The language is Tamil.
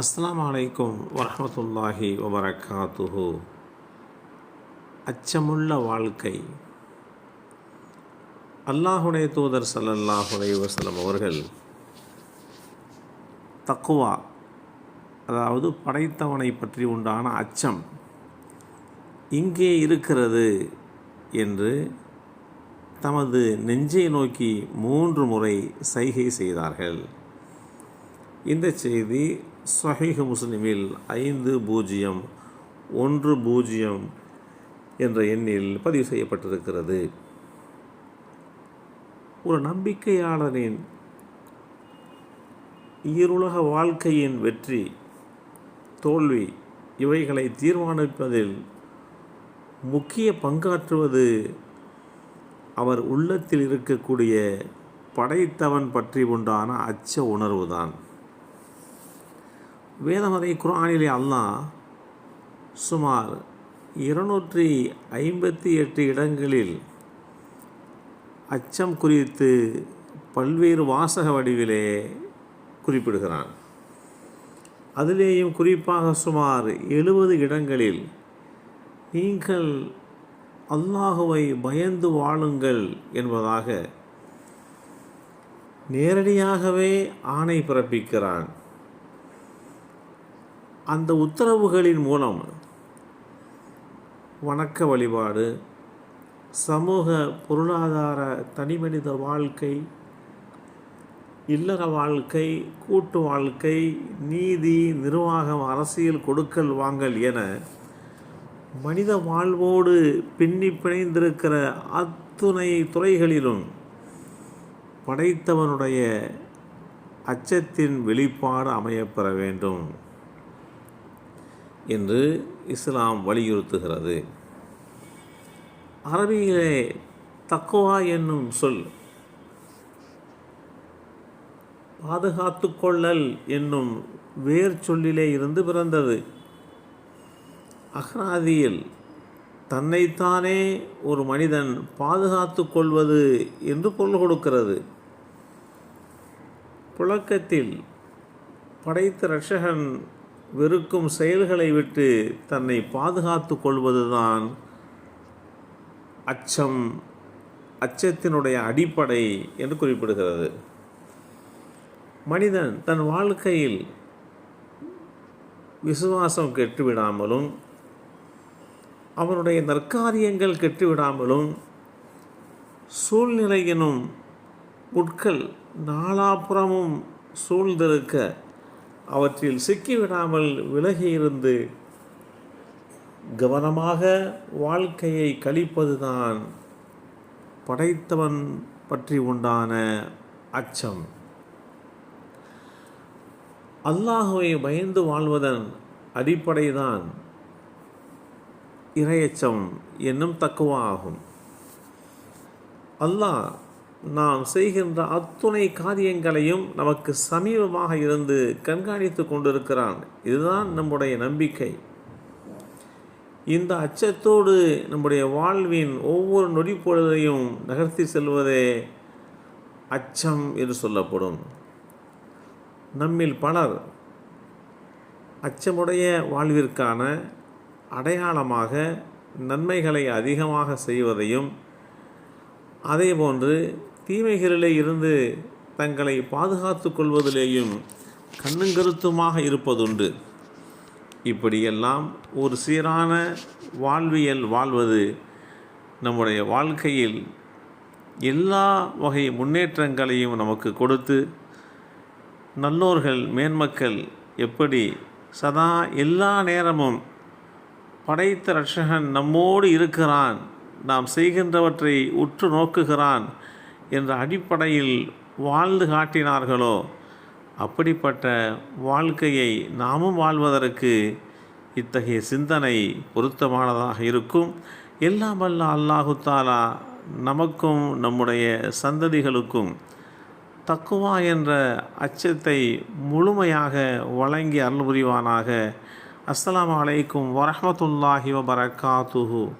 அஸ்லாம் அலைக்கும் வரமத்துல்லாஹி வபரகாத்துஹு. அச்சமுள்ள வாழ்க்கை. அல்லாஹுடைய தூதர் சல்லல்லாஹுடைய வசலம் அவர்கள் தக்குவா அதாவது படைத்தவனை பற்றி உண்டான அச்சம் இங்கே இருக்கிறது என்று தமது நெஞ்சை நோக்கி மூன்று முறை சைகை செய்தார்கள். இந்த செய்தி சஹீஹ் முஸ்லிமில் ஐந்து பூஜ்ஜியம் ஒன்று பூஜ்ஜியம் என்ற எண்ணில் பதிவு செய்யப்பட்டிருக்கிறது. ஒரு நம்பிக்கையாளரின் ஈருலக வாழ்க்கையின் வெற்றி தோல்வி இவைகளை தீர்மானிப்பதில் முக்கிய பங்காற்றுவது அவர் உள்ளத்தில் இருக்கக்கூடிய படைத்தவன் பற்றி உண்டான அச்ச உணர்வுதான். வேதமதை குரானிலே அல்லாஹ் சுமார் இருநூற்றி ஐம்பத்தி எட்டு இடங்களில் அச்சம் குறித்து பல்வேறு வாசக வடிவிலே குறிப்பிடுகிறான். அதிலேயும் குறிப்பாக சுமார் எழுபது இடங்களில் நீங்கள் அல்லாஹுவை பயந்து வாழுங்கள் என்பதாக நேரடியாகவே ஆணை பிறப்பிக்கிறான். அந்த உத்தரவுகளின் மூலம் வணக்க வழிபாடு சமூக பொருளாதார தனிமனித வாழ்க்கை இல்லற வாழ்க்கை கூட்டு வாழ்க்கை நீதி நிர்வாகம் அரசியல் கொடுக்கல் வாங்கல் என மனித வாழ்வோடு பின்னி பிணைந்திருக்கிற அத்துணை துறைகளிலும் படைத்தவனுடைய அச்சத்தின் வெளிப்பாடு அமையப்பெற வேண்டும். என்று இஸ்லாம் வலியுறுத்துகிறது. அரபியிலே தக்குவா என்னும் சொல் பாதுகாத்து கொள்ளல் என்னும் வேர் சொல்லிலே இருந்து பிறந்தது. அகராதியில் தன்னைத்தானே ஒரு மனிதன் பாதுகாத்து கொள்வது என்று பொருள் கொடுக்கிறது. புழக்கத்தில் படைத்த ரட்சகன் வெறுக்கும் செயல்களை விட்டு தன்னை பாதுகாத்து கொள்வதுதான் அச்சம் அச்சத்தினுடைய அடிப்படை என்று குறிப்பிடுகிறது. மனிதன் தன் வாழ்க்கையில் விசுவாசம் கெட்டுவிடாமலும் அவனுடைய நற்காரியங்கள் கெட்டுவிடாமலும் சூழ்நிலையினும் புட்கள் நாலாபுறமும் சூழ்ந்திருக்க அவற்றில் சிக்கிவிடாமல் விலகியிருந்து கவனமாக வாழ்க்கையை கழிப்பதுதான் படைத்தவன் பற்றி உண்டான அச்சம். அல்லாஹுவை பயந்து வாழ்வதன் அடிப்படைதான் இரையச்சம் என்னும் தக்குவா ஆகும் அல்லாஹ் நாம் செய்கின்ற அத்துணை காரியங்களையும் நமக்கு சமீபமாக இருந்து கண்காணித்து கொண்டிருக்கிறான். இதுதான் நம்முடைய நம்பிக்கை. இந்த அச்சத்தோடு நம்முடைய வாழ்வின் ஒவ்வொரு நொடி பொழுதையும் நகர்த்தி செல்வதே அச்சம் என்று சொல்லப்படும். நம்மில் பலர் அச்சமுடைய வாழ்விற்கான அடையாளமாக நன்மைகளை அதிகமாக செய்வதையும் அதேபோன்று தீமைகளிலே இருந்து தங்களை பாதுகாத்து கொள்வதிலேயும் கண்ணுங்கருத்துமாக இருப்பதுண்டு. இப்படியெல்லாம் ஒரு சீரான வாழ்வியல் வாழ்வது நம்முடைய வாழ்க்கையில் எல்லா வகை முன்னேற்றங்களையும் நமக்கு கொடுத்து நல்லோர்கள் மேன்மக்கள் எப்படி சதா எல்லா நேரமும் படைத்த ரட்சகன் நம்மோடு இருக்கிறான் நாம் செய்கின்றவற்றை உற்று நோக்குகிறான் என்ற அடிப்படையில் வாழ்ந்து காட்டினார்களோ அப்படிப்பட்ட வாழ்க்கையை நாமும் வாழ்வதற்கு இத்தகைய சிந்தனை பொருத்தமானதாக இருக்கும். எல்லாம் அல்ல அல்லாஹு தாலா நமக்கும் நம்முடைய சந்ததிகளுக்கும் தக்குவா என்ற அச்சத்தை முழுமையாக வழங்கி அருள் புரிவானாக. அஸ்லாம் வலைக்கும் வரமத்துல்லாஹி வபரகாத்துஹு.